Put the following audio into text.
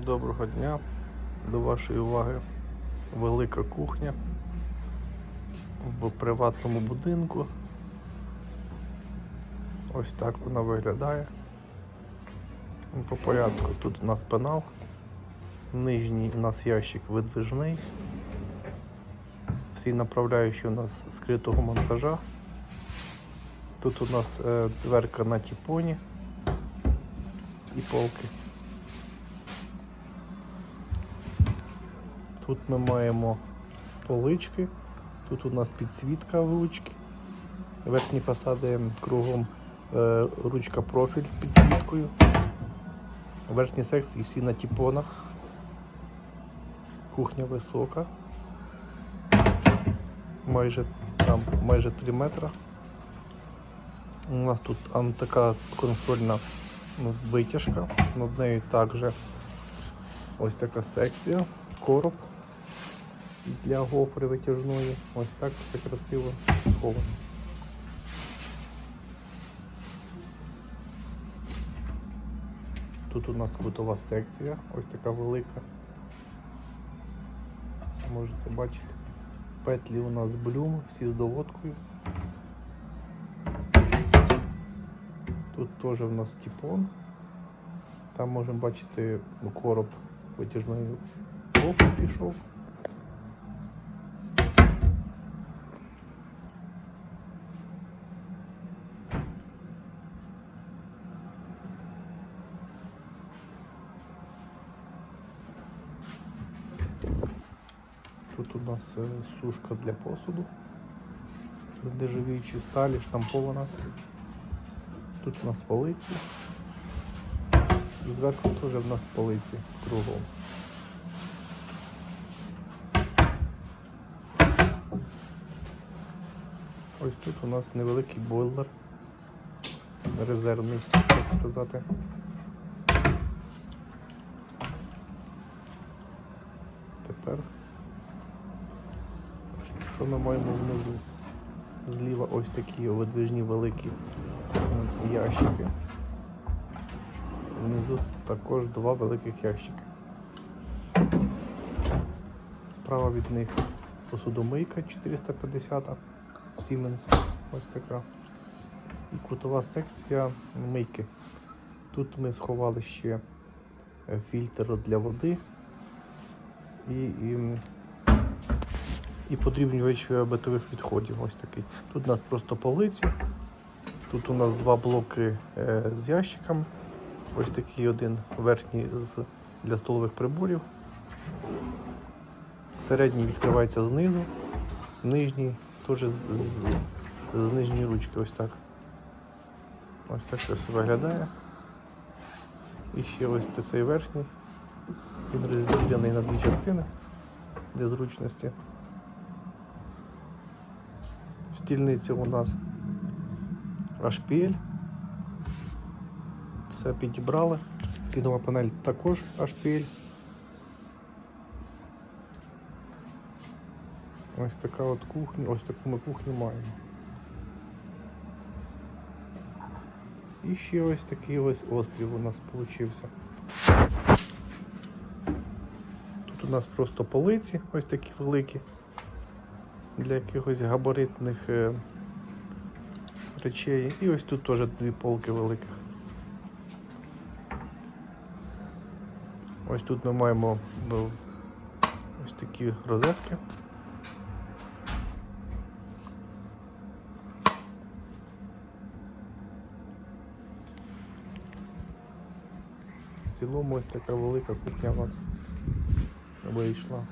Доброго дня. До вашої уваги велика кухня в приватному будинку. Ось так вона виглядає. По порядку тут у нас пенал. Нижній у нас ящик видвижний. Всі направляючі у нас скритого монтажа. Тут у нас е, дверка на тіпоні і полки. Тут ми маємо полички, тут у нас підсвітка в ручки. Верхні фасади кругом е, ручка профіль з підсвіткою. Верхні секції всі на тіпонах. Кухня висока. Майже там майже 3 метра. У нас тут така консольна ну, витяжка. Над нею також ось така секція, короб для гофри витяжної. Ось так все красиво сховано. Тут у нас кутова секція, ось така велика. Можете бачити. Петлі у нас блюм, всі з доводкою. Тут теж у нас тіпон. Там можемо бачити ну, короб витяжної гофри пішов. Тут у нас е, сушка для посуду з нержавіючої сталі, штампована. Тут у нас полиці. Зверху теж у нас полиці кругом. Ось тут у нас невеликий бойлер. Резервний, так сказати. Тепер що ми маємо внизу? Зліва ось такі видвижні великі ящики. Внизу також два великих ящики. Справа від них посудомийка 450 Siemens. Ось така. І кутова секція мийки. Тут ми сховали ще е, фільтр для води і, і і подрібнювач битових відходів. Ось такий. Тут у нас просто полиці. Тут у нас два блоки е, з ящиком. Ось такий один верхній з, для столових приборів. Середній відкривається знизу, нижній теж з, з, з нижньої ручки. Ось так. Ось так це все виглядає. І ще ось цей верхній. Він розділений на дві частини для зручності. Стільниця у нас HPL. Все підібрали. Стінова панель також HPL. Ось така от кухня, ось таку ми кухню маємо. І ще ось такий ось острів у нас получився. Тут у нас просто полиці, ось такі великі для якихось габаритних е, речей. І ось тут теж дві полки великих. Ось тут ми маємо ну, ось такі розетки. В цілому ось така велика кухня у нас вийшла.